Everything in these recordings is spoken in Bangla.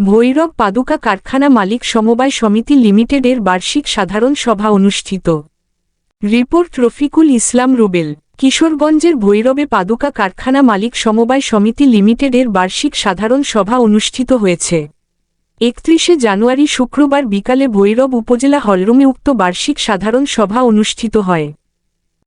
ভৈরব পাদুকা কারখানা মালিক সমবায় সমিতি লিমিটেডের বার্ষিক সাধারণ সভা অনুষ্ঠিত। রিপোর্ট রফিকুল ইসলাম রুবেল, কিশোরগঞ্জের ভৈরবে পাদুকা কারখানা মালিক সমবায় সমিতি লিমিটেডের বার্ষিক সাধারণ সভা অনুষ্ঠিত হয়েছে। একত্রিশে জানুয়ারি শুক্রবার বিকালে ভৈরব উপজেলা হলরুমে উক্ত বার্ষিক সাধারণ সভা অনুষ্ঠিত হয়।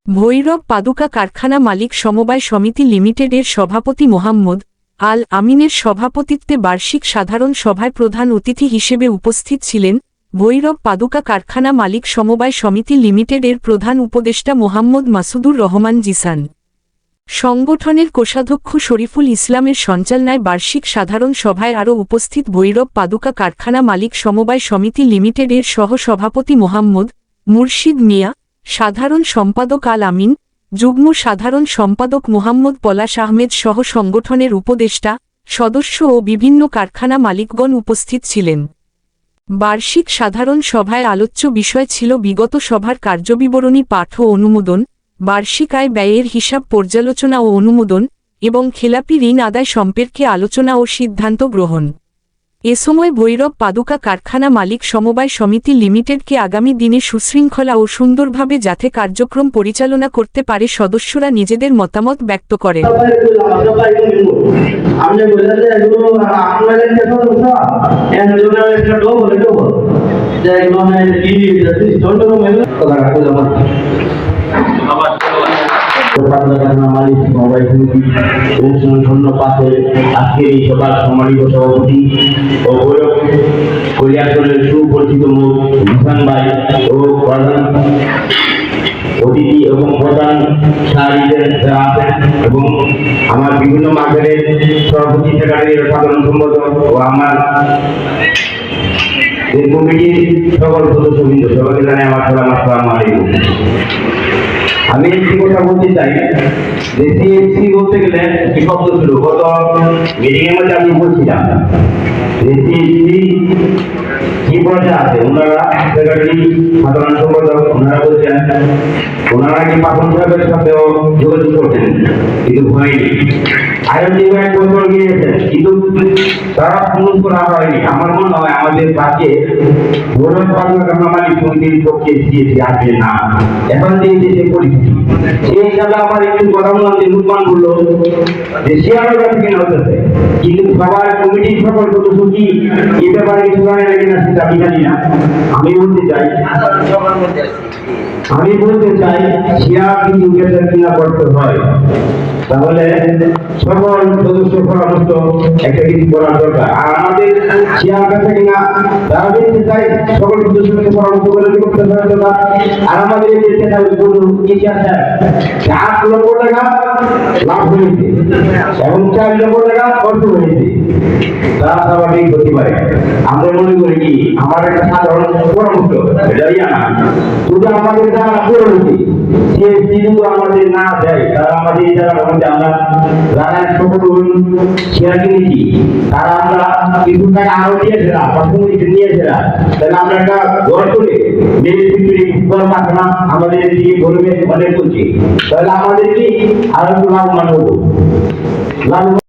ভৈরব পাদুকা কারখানা মালিক সমবায় সমিতি লিমিটেডের সভাপতি মোহাম্মদ আল আমিনের সভাপতিত্বে বার্ষিক সাধারণ সভায় প্রধান অতিথি হিসেবে উপস্থিত ছিলেন ভৈরব পাদুকা কারখানা মালিক সমবায় সমিতি লিমিটেডের প্রধান উপদেষ্টা মোহাম্মদ মাসুদুর রহমান জিসান। সংগঠনের কোষাধ্যক্ষ শরীফুল ইসলামের সঞ্চালনায় বার্ষিক সাধারণ সভায় আরও উপস্থিত ভৈরব পাদুকা কারখানা মালিক সমবায় সমিতি লিমিটেডের সহ-সভাপতি মোহাম্মদ মুর্শিদ মিয়া, সাধারণ সম্পাদক আল আমিন যুগ্ম সাধারণ সম্পাদক মোহাম্মদ পলাশ আহমেদ সহ সংগঠনের উপদেষ্টা, সদস্য ও বিভিন্ন কারখানা মালিকগণ উপস্থিত ছিলেন। বার্ষিক সাধারণ সভায় আলোচ্য বিষয় ছিল বিগত সভার কার্যবিবরণী পাঠ ও অনুমোদন, বার্ষিক আয় ব্যয়ের হিসাব পর্যালোচনা ও অনুমোদন এবং খেলাপি ঋণ আদায় সম্পর্কে আলোচনা ও সিদ্ধান্ত গ্রহণ। এ সময় ভৈরব পাদুকা কারখানা মালিক সমবায় সমিতি লিমিটেডকে আগামী দিনে সুশৃঙ্খলা ও সুন্দরভাবে যাতে কার্যক্রম পরিচালনা করতে পারে সদস্যরা নিজেদের মতামত ব্যক্ত করেন। আমার মালিক মোবাইল অনুষ্ঠান ধন্যবাদ আজকের এই সভার সম্মানিত সভাপতি ও কৈলাসরের সুপরিচিত মুখ বিধান ভাই ও প্রধান অতিথি এবং প্রধান সাহায্যের আছেন এবং আমার বিভিন্ন মার্কেটের সভাপতি সেক্রেটারি সাধারণ সম্পাদক ও আমার এই কমিটির সকল সদস্যবৃন্দ সবাইকে জানাই আমার সালাম, আসসালামু আলাইকুম। আমি একটি কথা বলতে চাই। যে সিএসসি বলতে গেলে একটি শব্দ ছিল। গত মিটিং এর মধ্যে আমি বলছিলাম সিএসসি কি পর্যায়ে আছে? ওনারা সেক্রেটারি সাধারণ সম্পাদক ওনারা বলছেন, ওনারা কি পাপন সাহেবের সাথেও যোগাযোগ করছেন? কিন্তু হয়নি। কিন্তু তারা ফোন করা হয়নি। আমার মনে হয় আমাদের সমিতির পক্ষে দিয়েছে আসবে না। এখন সে পরিস্থিতি, সেই হিসাবে আমার একটু যে কাছে কিন্তু সবার কমিটির সকল এ ব্যাপারে কিছু জানে না সেটা আমি জানি না। আমি বলতে চাই, আমি বলতে চাই শিয়া কিন্তু কিনা করতে হয়। তাহলে সকল সদস্য পরামর্শ একটা কিছু করার দরকার। আর আমাদের চেয়ারম্যান থাকে না, তারা দেখতে চাই সকল সদস্যকে পরামর্শ করে করতে পারে দরকার আর আমাদের এই কিছু আছে আট লক্ষ টাকা লাভ হয়েছে। এবং লক্ষ টাকা খরচ হয়েছে। তারা স্বাভাবিক হতে পারে আমরা মনে করি কি, আমার একটা সাধারণ পরামর্শ এটাই না শুধু আমাদের যারা করেছি সে কিন্তু আমাদের না দেয়, তারা আমাদের যারা মধ্যে আমরা যারা সকল শেয়ার কিনেছি, তারা আমরা কিছু টাকা আরও দিয়েছিলাম বা কমিটি নিয়েছিলাম। তাহলে আমরা একটা ঘর করে পাঠালাম আমাদের এদিকে গরিবের অনেক করছি তাহলে আমাদের কি আরও menuduh lalu